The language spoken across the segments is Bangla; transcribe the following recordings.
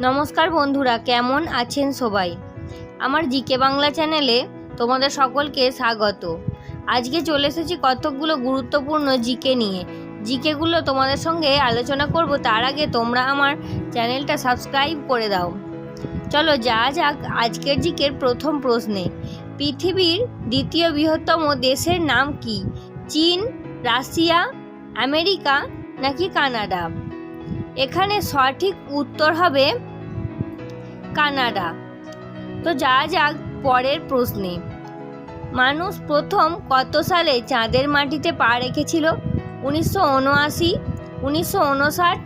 নমস্কার বন্ধুরা, কেমন আছেন সবাই? আমার জিকে বাংলা চ্যানেলে তোমাদের সকলকে স্বাগত। আজকে চলে এসেছি কতকগুলো গুরুত্বপূর্ণ জিকে নিয়ে। জিকেগুলো তোমাদের সঙ্গে আলোচনা করব, তার আগে তোমরা আমার চ্যানেলটা সাবস্ক্রাইব করে দাও। চলো যা যাক আজকের জিকের প্রথম প্রশ্নে। পৃথিবীর দ্বিতীয় বৃহত্তম দেশের নাম কি? চীন, রাশিয়া, আমেরিকা নাকি কানাডা? এখানে সঠিক উত্তর হবে কানাডা। তো যা যাক পরের প্রশ্নে। মানুষ প্রথম কত সালে চাঁদের মাটিতে পা রেখেছিল? উনিশশো উনআশি উনিশশো উনষাট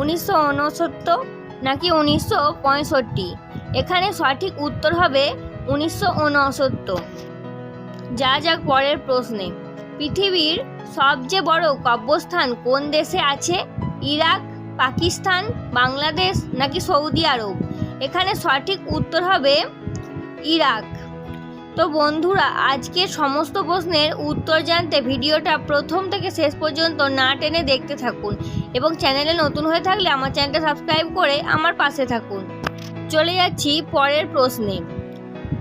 উনিশশো উনসত্তর নাকি উনিশশো পঁয়ষট্টি? এখানে সঠিক উত্তর হবে উনিশশো উনসত্তর যা যাক পরের প্রশ্নে। পৃথিবীর সবচেয়ে বড় কব্যস্থান কোন দেশে আছে? ইরাক, পাকিস্তান, বাংলাদেশ নাকি সৌদি আরব? এখানে সঠিক উত্তর হবে ইরাক। তো বন্ধুরা, আজকের সমস্ত প্রশ্নের উত্তর জানতে ভিডিওটা প্রথম থেকে শেষ পর্যন্ত না টেনে দেখতে থাকুন এবং চ্যানেলে নতুন হয়ে থাকলে আমার চ্যানেলটা সাবস্ক্রাইব করে আমার পাশে থাকুন। চলে যাচ্ছি পরের প্রশ্নে।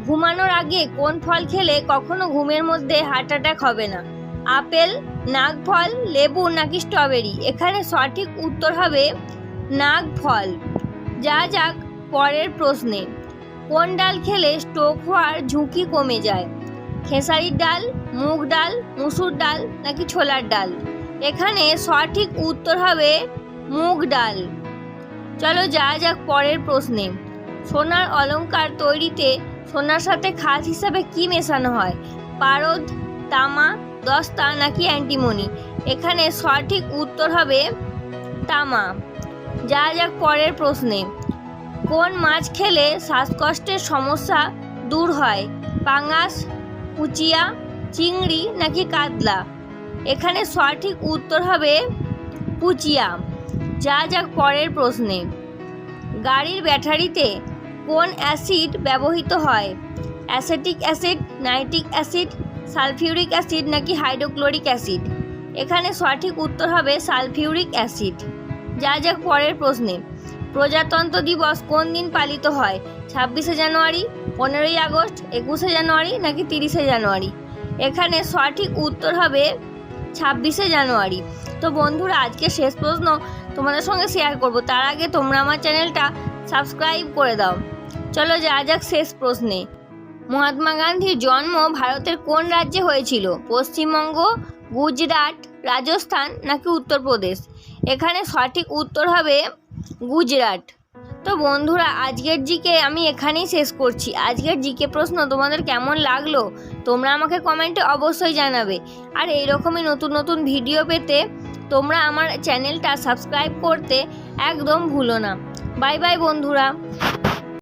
ঘুমানোর আগে কোন ফল খেলে কখনো ঘুমের মধ্যে হার্ট অ্যাটাক হবে না? আপেল নাগ ফল লেবু নাকি স্ট্রবেরি? এখানে সঠিক উত্তর হবে নাগ ফল যা যাক পরের প্রশ্নে, কোন ডাল খেলে স্ট্রোক হওয়ার ঝুঁকি কমে যায়? খেসারির ডাল, মুগ ডাল, মুসুর ডাল নাকি ছোলার ডাল? এখানে সঠিক উত্তর হবে মুগ ডাল। চলো যা যাক পরের প্রশ্নে, সোনার অলঙ্কার তৈরিতে সোনার সাথে খাত হিসাবে কি মেশানো হয়? পারদ, তামা, দস্তা নাকি অ্যান্টিমনি? এখানে সঠিক উত্তর হবে তামা। যা যাক পরের প্রশ্নে কোন মাছ খেলে শ্বাসকষ্টের সমস্যা দূর হয়? পাঙাশ, কুচিয়া, চিংড়ি নাকি কাতলা? এখানে সঠিক উত্তর হবে পুচিয়া যা যাক পরের প্রশ্নে। গাড়ির ব্যাটারিতে কোন অ্যাসিড ব্যবহৃত হয়? Acetic acid, nitric acid, sulphuric acid নাকি হাইড্রোক্লোরিক অ্যাসিড? এখানে সঠিক উত্তর হবে সালফিউরিক অ্যাসিড। যা যাক পরের প্রশ্নে। প্রজাতন্ত্র দিবস কোন দিন পালিত হয়? ছাব্বিশে জানুয়ারি, পনেরোই আগস্ট, একুশে জানুয়ারি নাকি তিরিশে জানুয়ারি? এখানে সঠিক উত্তর হবে ছাব্বিশে জানুয়ারি। তো বন্ধুরা, আজকে শেষ প্রশ্ন তোমাদের সঙ্গে শেয়ার করব। তার আগে তোমরা আমার চ্যানেলটা সাবস্ক্রাইব করে দাও। চলো যা যাক শেষ প্রশ্নে। মহাত্মা গান্ধীর জন্ম ভারতের কোন রাজ্যে হয়েছিল? পশ্চিমবঙ্গ, গুজরাট, রাজস্থান নাকি উত্তরপ্রদেশ? এখানে সঠিক উত্তর হবে গুজরাট। তো বন্ধুরা, আজকের জিকে আমি এখানেই শেষ করছি। আজকের জিকে প্রশ্ন তোমাদের কেমন লাগল, তোমরা আমাকে কমেন্টে অবশ্যই জানাবে। আর এইরকমই নতুন নতুন ভিডিও পেতে তোমরা আমার চ্যানেলটা সাবস্ক্রাইব করতে একদম ভুলো না। বাই বাই বন্ধুরা।